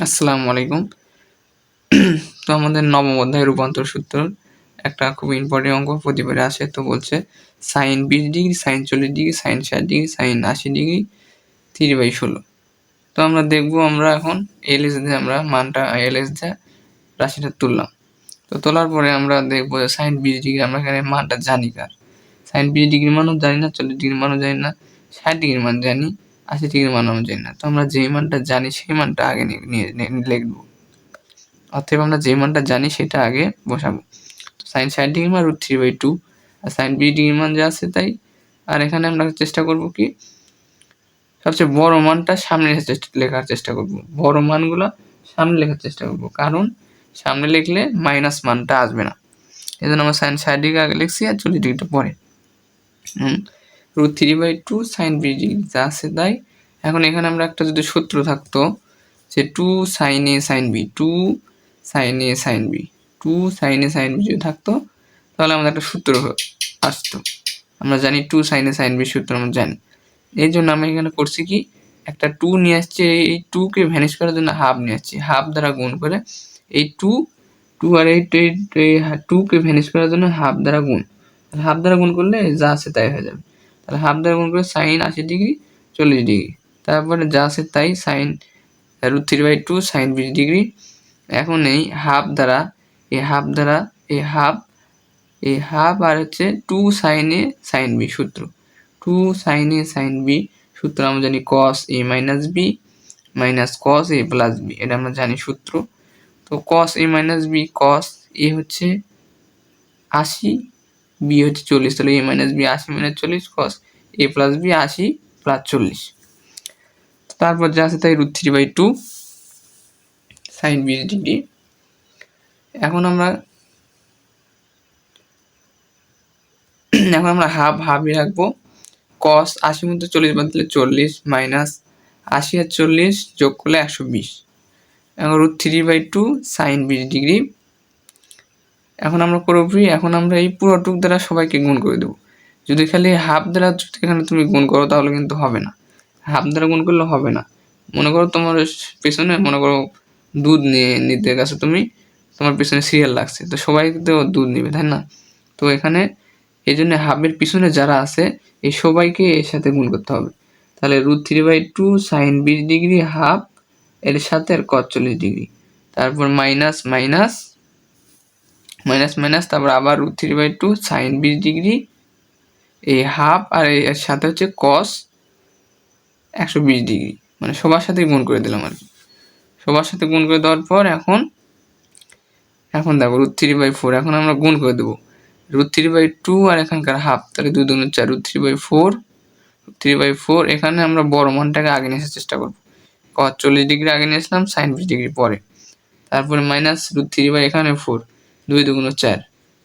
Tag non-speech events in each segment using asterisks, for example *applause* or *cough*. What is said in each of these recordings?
আসসালামু আলাইকুম। তো আমাদের নবম অধ্যায় রূপান্তর সূত্র একটা খুব ইম্পর্টেন্ট অঙ্ক, প্রতিবারে আসে তো বলছে সাইন বিশ ডিগ্রি সাইন চল্লিশ ডিগ্রি সাইন ষাট ডিগ্রি সাইন আশি ডিগ্রি থ্রি বাই ষোলো। তো আমরা দেখব আমরা এখন এল এস দিয়ে আমরা মানটা এল এস দিয়ে রাশিটা তুললাম। তো তোলার পরে আমরা দেখব যে সাইন বিশ ডিগ্রি আমরা এখানে মানটা জানি কার? সাইন বিশ ডিগ্রি মানও জানি না, চল্লিশ ডিগ্রি মানও জানি না, ষাট ডিগ্রি মান জানি আশি ডিগ্রির মান আমরা জানি না। তো আমরা যেই মানটা জানি সেই মানটা আগে লিখব। অতএব আমরা যে মানটা জানি সেটা আগে বসাবো। তো সাইন ষাট ডিগ্রি মান রুট থ্রি বাই টু আর সাইন বি ডিগ্রি মান যা আছে তাই। আর এখানে আমরা চেষ্টা করব কি, সবচেয়ে বড় মানটা সামনে লেখার চেষ্টা করব। বড় মানগুলো সামনে লেখার চেষ্টা করব। কারণ সামনে লিখলে মাইনাস মানটা আসবে না। এই জন্য আমরা সাইন ষাট ডিগ্রি আগে লিখছি আর চল্লিশ ডিগ্রিটা পরে। হুম? Root three by two sine B degree যা আছে তাই। এখন এখানে আমরা একটা যদি সূত্র থাকতো, যে two sine A sine B two sine A sine B two sine A sine B যদি থাকতো, তাহলে আমাদের একটা সূত্র আসতো। আমরা জানি two sine A sine B সূত্র আমরা জানি। এই জন্য আমি এখানে করছি কি, একটা টু নিয়ে আসছি, এই টুকে ভ্যানিশ করার জন্য হাফ নিয়ে আসছি। হাফ দ্বারা গুণ করে এই টু টু আর এই টুকে ভ্যানিশ করার জন্য হাফ দ্বারা গুণ। হাফ দ্বারা গুণ করলে যা আছে তাই হয়ে যাবে। তাহলে হাফ দ্বারা গুণ করে সাইন আশি ডিগ্রি চল্লিশ ডিগ্রি তারপরে যা আছে তাই sine root three by two sine বিশ ডিগ্রি এখন এই হাফ দ্বারা, এই হাফ দ্বারা, এই হাফ এই হাফ আর হচ্ছে two sine A sine B সূত্র। Two sine A sine B সূত্র আমরা জানি cos A minus B minus cos A plus B এটা আমরা জানি সূত্র। তো কস এ মাইনাস বি কস এ হচ্ছে আশি বি হচ্ছে চল্লিশ, তাহলে এ মাইনাস বি আশি মাইনাস চল্লিশ কস এ প্লাস বি আশি প্লাস চল্লিশ। তারপর যা আছে তাই root three by two sine বিশ ডিগ্রি এখন আমরা *clears throat* এখন আমরা হাফ হাফই রাখব। কস আশি মধ্যে চল্লিশ বাদ দিলে চল্লিশ মাইনাস আশি আর চল্লিশ যোগ করলে একশো বিশ। এখন root three by two sine বিশ ডিগ্রি এখন আমরা করব এখন আমরা এই পুরোটুক দ্বারা সবাইকে গুণ করে দেবো। যদি খালি হাফ দ্বারা এখানে তুমি গুণ করো, তাহলে কিন্তু হবে না। হাফ দ্বারা গুণ করলে হবে না। মনে করো তোমার পেছনে, মনে করো দুধ নিয়ে, নিতে গেছো তুমি, তোমার পিছনে সিরিয়াল লাগছে, তো সবাই তো দুধ নিবে, তাই না? তো এখানে এই জন্য হাফের পিছনে যারা আছে, এই সবাইকে এর সাথে গুণ করতে হবে। তাহলে root three by two sine বিশ ডিগ্রি হাফ এর সাথে আর কত চল্লিশ ডিগ্রি তারপর মাইনাস মাইনাস মাইনাস মাইনাস তারপর আবার root three by two sine বিশ ডিগ্রি এই হাফ আর এর সাথে হচ্ছে কস একশো বিশ ডিগ্রি মানে সবার সাথে গুণ করে দিলাম আর কি। সবার সাথে গুণ করে দেওয়ার পর এখন এখন দেখো রুট থ্রি বাই ফোর এখন আমরা গুণ করে দেবো। রুট থ্রি বাই টু আর এখানকার হাফ তাহলে দুই দুগুণ চার root three by four three by four এখানে আমরা বড় মানটাকে আগে নিয়ে আসার চেষ্টা করব। চল্লিশ ডিগ্রি আগে নিয়ে আসলাম সাইন বিশ ডিগ্রি পরে। তারপরে মাইনাস রুট থ্রি বাই এখানে ফোর দুই দুগুণ চার।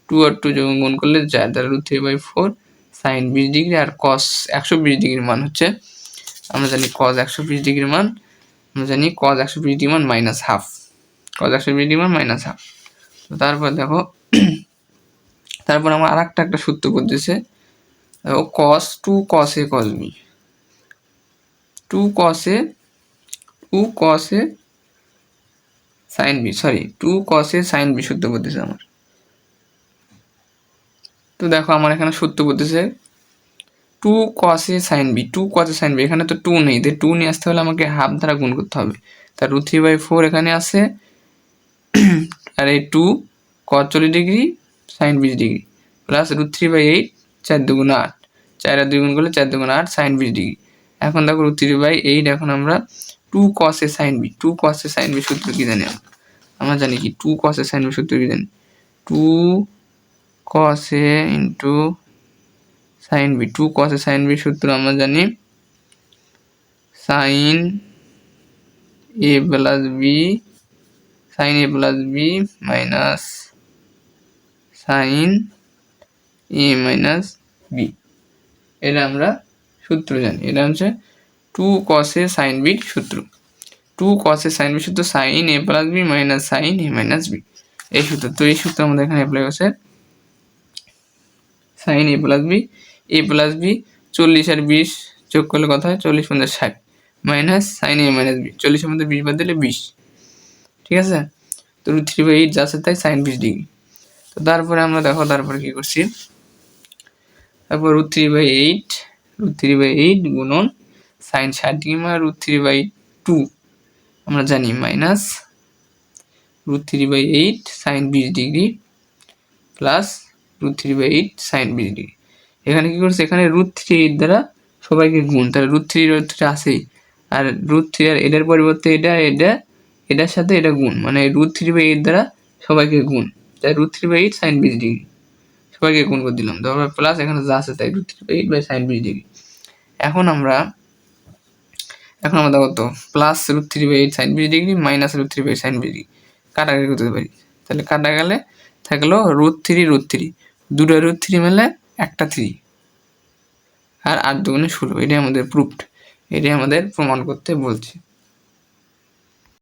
টু আর টু যখন গুণ করলে চার তাহলে root three by four sine বিশ ডিগ্রি আর কস একশো বিশ ডিগ্রির মান হচ্ছে। আমরা জানি কজ একশো বিশ ডিগ্রির মান, আমরা জানি কজ একশো বিশ ডিগ্রি মান মাইনাস হাফ কজ একশো বিশ ডিগ্রি মান মাইনাস হাফ তো তারপর দেখো, তারপর আমার আর একটা একটা সূত্র করতেছে ও cos two cos A cos B two cos A two cos A sine B sorry two cos sine B সূত্র করতেছে আমার। তো দেখো আমার এখানে সূত্র করতেছে two cos A sine B two cos A sine B এখানে তো টু নেই তো টু নিয়ে আসতে হলে আমাকে হাফ দ্বারা গুণ করতে হবে। তার রুট থ্রি বাই ফোর এখানে আছে, *clears throat* আর এই টু কস চল্লিশ ডিগ্রি সাইন বিশ degree plus root three by eight চার দুগুণ আট। চার আর দুই গুণ করলে চার দুগুণ আট সাইন বিশ ডিগ্রি এখন দেখো রুট থ্রি বাই এইট এখন আমরা two cos A sine B two cos A sine B সূত্র কী জানি আমরা? জানি কি, টু কসে সাইন বি সূত্র কী জানি? Two cos A into sine B two cos A sine B সূত্র আমরা জানি sine A plus B sine A plus B minus sine A minus B এটা আমরা সূত্র জানি। এটা হচ্ছে টু কসে সাইন বির সূত্র। Two cos A sine B সূত্র sine A plus B minus sine A minus B এই সূত্র। তো এই সূত্র আমাদের এখানে অ্যাপ্লাই করছে sine A plus B A plus B চল্লিশ আর বিশ যোগ করলে কথা হয়? চল্লিশ পঞ্চাশ ষাট। Minus sine A minus B চল্লিশের মধ্যে বিশ বাদ দিলে বিশ। ঠিক আছে? তো রুট থ্রি বাই এইট যা আছে তাই সাইন বিশ ডিগ্রি তো তারপরে আমরা দেখো তারপরে কী করছি? তারপর three by eight root three by eight গুণন সাইন ষাট ডিগ্রি মানে রুট থ্রি বাই টু আমরা জানি minus root three by eight sine বিশ degree plus root three by eight sine বিশ ডিগ্রি এখানে কী করছে এখানে রুট থ্রি এইট দ্বারা সবাইকে গুণ তাহলে রুট থ্রি রুট থ্রি আসেই আর রুট থ্রি আর এটার পরিবর্তে এটা এটা এটার সাথে এটা গুণ মানে রুট থ্রি বাই এইট দ্বারা সবাইকে গুণ তাই root three by eight sine বিশ ডিগ্রি সবাইকে গুণ করে দিলাম। তারপর প্লাস এখানে যা আছে তাই এইট বাই সাইন বিশ ডিগ্রি এখন আমরা এখন আমরা দেখো তো plus root three by eight sine বিশ degree minus root three by sine বিশ ডিগ্রি কাটাকাটি করতে পারি। তাহলে কাটা গেলে থাকল রুট থ্রি রুট থ্রি দুটো রুট থ্রি মেলে একটা থ্রি আর আট দুগুণে ষোলো, এটাই আমাদের প্রুফড এটাই আমাদের প্রমাণ করতে বলছে।